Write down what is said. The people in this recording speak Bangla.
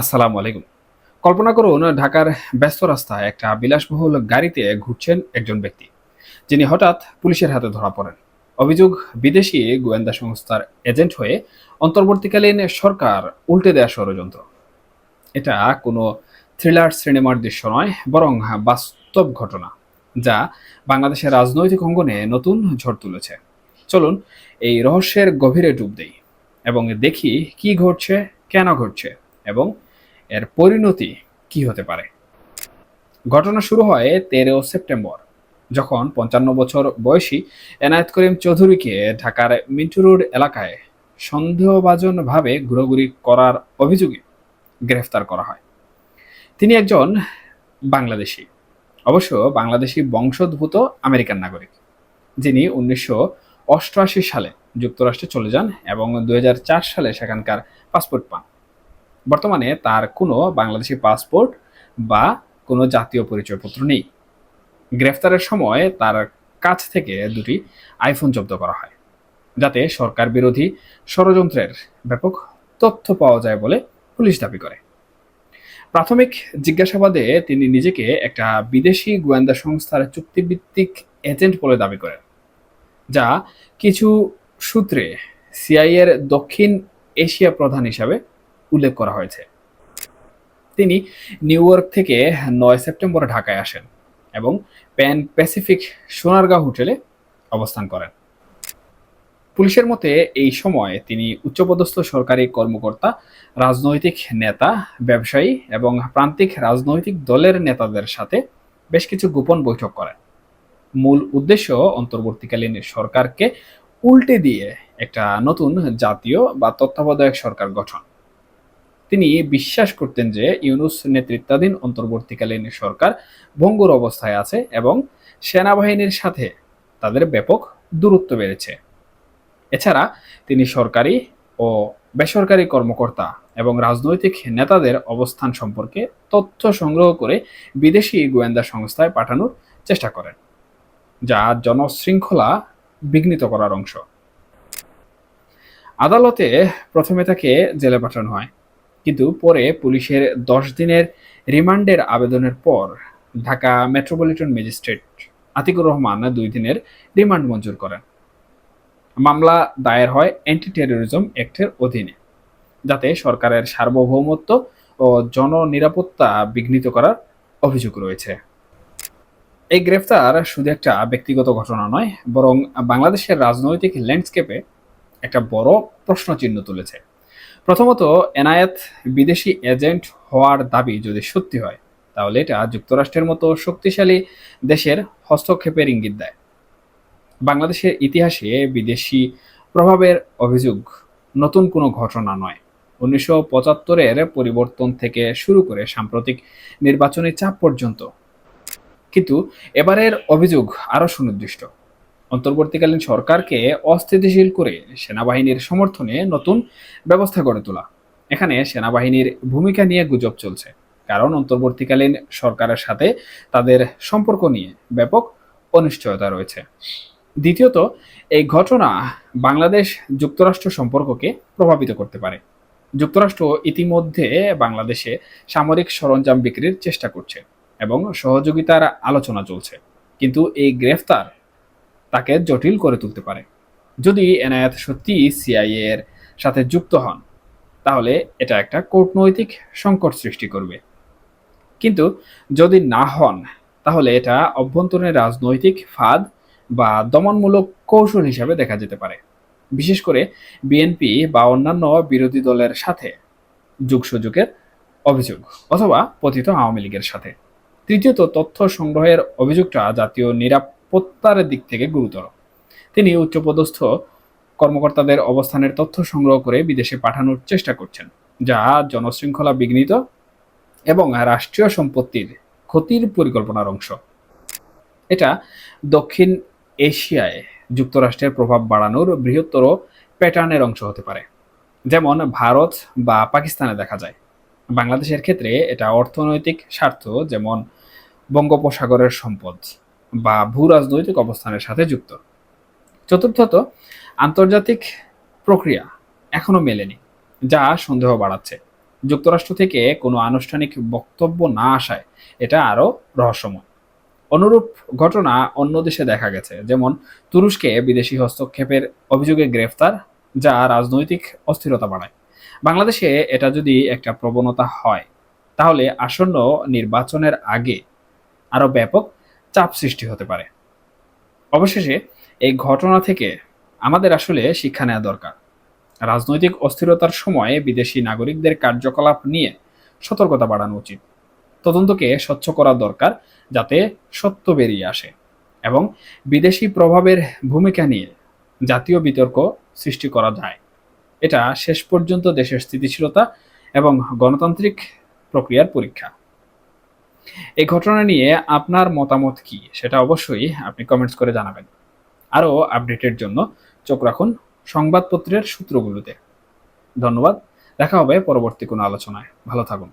আসসালামু আলাইকুম। কল্পনা করুন, ঢাকার ব্যস্ত রাস্তায় একটা বিলাসবহুল গাড়িতে ঘুরছেন একজন ব্যক্তি, যিনি হঠাৎ পুলিশের হাতে ধরা পড়েন। অভিযোগ, বিদেশি গোয়েন্দা সংস্থার এজেন্ট হয়ে অন্তর্বর্তীকালীন সরকার উল্টে দেওয়া ষড়যন্ত্র। এটা কোনো থ্রিলার সিনেমার দৃশ্য নয়, বরং বাস্তব ঘটনা, যা বাংলাদেশের রাজনৈতিক অঙ্গনে নতুন ঝড় তুলেছে। চলুন, এই রহস্যের গভীরে ডুব দেই এবং দেখি কি ঘটছে, কেন ঘটছে এবং এর পরিণতি কি হতে পারে? ঘটনা শুরু হয় তেরো সেপ্টেম্বর, যখন পঞ্চান্ন বছর বয়সী এনায়েত করিম চৌধুরীকে ঢাকার মিন্টু রোড এলাকায় সন্দেহভাজনভাবে ঘোরাঘুরি করার অভিযোগে গ্রেফতার করা হয়। তিনি একজন বাংলাদেশি, অবশ্য বাংলাদেশি বংশোদ্ভূত আমেরিকান নাগরিক। যিনি উনিশশো অষ্টআশি সালে যুক্তরাষ্ট্রে চলে যান এবং দুই হাজার চার সালে সেখানকার পাসপোর্ট পান। বর্তমানে তার কোনো বাংলাদেশি পাসপোর্ট বা কোনো জাতীয় পরিচয়পত্র নেই। গ্রেফতারের সময় তার কাছ থেকে দুটি আইফোন জব্দ করা হয়, যাতে সরকার বিরোধী ষড়যন্ত্রের ব্যাপক তথ্য পাওয়া যায় বলে পুলিশ দাবি করে। প্রাথমিক জিজ্ঞাসাবাদে তিনি নিজেকে একটা বিদেশি গোয়েন্দা সংস্থার চুক্তিভিত্তিক এজেন্ট বলে দাবি করেন, যা কিছু সূত্রে সিআইএর দক্ষিণ এশিয়া প্রধান হিসাবে উল্লেখ করা হয়েছে। তিনি নিউ ইয়র্ক থেকে নয় সেপ্টেম্বর ঢাকায় আসেন এবং প্যান প্যাসিফিক সোনারগাঁও হোটেলে অবস্থান করেন। পুলিশের মতে, এই সময় তিনি উচ্চপদস্থ সরকারি কর্মকর্তা, রাজনৈতিক নেতা, ব্যবসায়ী এবং প্রান্তিক রাজনৈতিক দলের নেতাদের সাথে বেশ কিছু গোপন বৈঠক করেন। মূল উদ্দেশ্য অন্তর্বর্তীকালীন সরকারকে উল্টে দিয়ে একটা নতুন জাতীয় বা তত্ত্বাবধায়ক সরকার গঠন। তিনি বিশ্বাস করতেন যে ইউনুস নেতৃত্বাধীন অন্তর্বর্তীকালীন সরকার ভঙ্গুর অবস্থায় আছে এবং সেনাবাহিনীর সাথে তাদের ব্যাপক দূরত্ব বেড়েছে। এছাড়া তিনি সরকারি ও বেসরকারি কর্মকর্তা এবং রাজনৈতিক নেতাদের অবস্থান সম্পর্কে তথ্য সংগ্রহ করে বিদেশি গোয়েন্দা সংস্থায় পাঠানোর চেষ্টা করেন, যা জনশৃঙ্খলা বিঘ্নিত করার অংশ। আদালতে প্রথমে তাকে জেলে পাঠানো হয়। কিন্তু পরে পুলিশের দশ দিনের রিমান্ডের আবেদনের পর ঢাকা মেট্রোপলিটন ম্যাজিস্ট্রেট আতিকুর রহমান দুই দিনের রিমান্ড মঞ্জুর করেন। মামলা দায়ের হয় অ্যান্টি টেরোরিজম অ্যাক্টের অধীনে, যাতে সরকারের সার্বভৌমত্ব ও জননিরাপত্তা বিঘ্নিত করার অভিযোগ রয়েছে। এই গ্রেফতার শুধু একটা ব্যক্তিগত ঘটনা নয়, বরং বাংলাদেশের রাজনৈতিক ল্যান্ডস্কেপে একটা বড় প্রশ্নচিহ্ন তুলেছে। প্রথমত, এনায়েত বিদেশি এজেন্ট হওয়ার দাবি যদি সত্যি হয়, তাহলে এটা যুক্তরাষ্ট্রের মতো শক্তিশালী দেশের হস্তক্ষেপের ইঙ্গিত দেয়। বাংলাদেশের ইতিহাসে বিদেশি প্রভাবের অভিযোগ নতুন কোনো ঘটনা নয়। উনিশশো পঁচাত্তরের পরিবর্তন থেকে শুরু করে সাম্প্রতিক নির্বাচনী চাপ পর্যন্ত। কিন্তু এবারের অভিযোগ আরও সুনির্দিষ্ট। অন্তর্বর্তীকালীন সরকারকে অস্থিতিশীল করে সেনাবাহিনীর সমর্থনে নতুন ব্যবস্থা গড়ে তোলা। এখানে সেনাবাহিনীর ভূমিকা নিয়ে গুজব চলছে, কারণ অন্তর্বর্তীকালীন সরকারের সাথে তাদের সম্পর্ক নিয়ে ব্যাপক অনিশ্চয়তা রয়েছে। দ্বিতীয়ত, এই ঘটনা বাংলাদেশ যুক্তরাষ্ট্র সম্পর্ককে প্রভাবিত করতে পারে। যুক্তরাষ্ট্র ইতিমধ্যে বাংলাদেশে সামরিক সরঞ্জাম বিক্রির চেষ্টা করছে এবং সহযোগিতার আলোচনা চলছে। কিন্তু এই গ্রেফতার তাকে জটিল করে তুলতে পারে। যদি এনায়েত সত্যি সিআইএ এর সাথে যুক্ত হন, তাহলে এটা একটা কূটনৈতিক সংকট সৃষ্টি করবে। কিন্তু যদি না হন, তাহলে এটা অভ্যন্তরীণ রাজনৈতিক ফাঁদ বা দমনমূলক কৌশল হিসাবে দেখা যেতে পারে। বিশেষ করে বিএনপি বা অন্যান্য বিরোধী দলের সাথে যুগসুযোগের অভিযোগ অথবা পতিত আওয়ামী লীগের সাথে। তৃতীয়ত, তথ্য সংগ্রহের অভিযোগটা জাতীয় নিরাপত্তার দিক থেকে গুরুতর। তিনি উচ্চপদস্থ কর্মকর্তাদের অবস্থানের তথ্য সংগ্রহ করে বিদেশে পাঠানোর চেষ্টা করছেন, যা জনশৃঙ্খলা বিঘ্নিত এবং রাষ্ট্রীয় সম্পত্তির ক্ষতির পরিকল্পনার অংশ। এটা দক্ষিণ এশিয়ায় যুক্তরাষ্ট্রের প্রভাব বাড়ানোর বৃহত্তর প্যাটার্নের অংশ হতে পারে, যেমন ভারত বা পাকিস্তানে দেখা যায়। বাংলাদেশের ক্ষেত্রে এটা অর্থনৈতিক স্বার্থ, যেমন বঙ্গোপসাগরের সম্পদ। বা ভূ রাজনৈতিক অবস্থানের সাথে যুক্ত। চতুর্থত, আন্তর্জাতিক প্রক্রিয়া এখনও মেলেনি, যা সন্দেহ বাড়াচ্ছে। যুক্তরাষ্ট্র থেকে কোনো আনুষ্ঠানিক বক্তব্য না আসায় এটা আরও রহস্যময়। অনুরূপ ঘটনা অন্য দেশে দেখা গেছে, যেমন তুরস্কে বিদেশি হস্তক্ষেপের অভিযোগে গ্রেফতার, যা রাজনৈতিক অস্থিরতা বাড়ায়। বাংলাদেশে এটা যদি একটা প্রবণতা হয়, তাহলে আসন্ন নির্বাচনের আগে আরও ব্যাপক চাপ সৃষ্টি হতে পারে। অবশেষে এই ঘটনা থেকে আমাদের আসলে শিক্ষা নেওয়া দরকার। রাজনৈতিক অস্থিরতার সময়ে বিদেশি নাগরিকদের কার্যকলাপ নিয়ে সতর্কতা বাড়ানো উচিত। তদন্তকে স্বচ্ছ করা দরকার যাতে সত্য বেরিয়ে আসে এবং বিদেশি প্রভাবের ভূমিকা নিয়ে জাতীয় বিতর্ক সৃষ্টি করা যায়। এটা শেষ পর্যন্ত দেশের স্থিতিশীলতা এবং গণতান্ত্রিক প্রক্রিয়ার পরীক্ষা। এই ঘটনা নিয়ে আপনার মতামত কি? সেটা অবশ্যই আপনি কমেন্টস করে জানাবেন। আরও আপডেটের জন্য চোখ রাখুন সংবাদপত্রের সূত্রগুলোতে। ধন্যবাদ। দেখা হবে পরবর্তী কোনো আলোচনায়। ভালো থাকুন।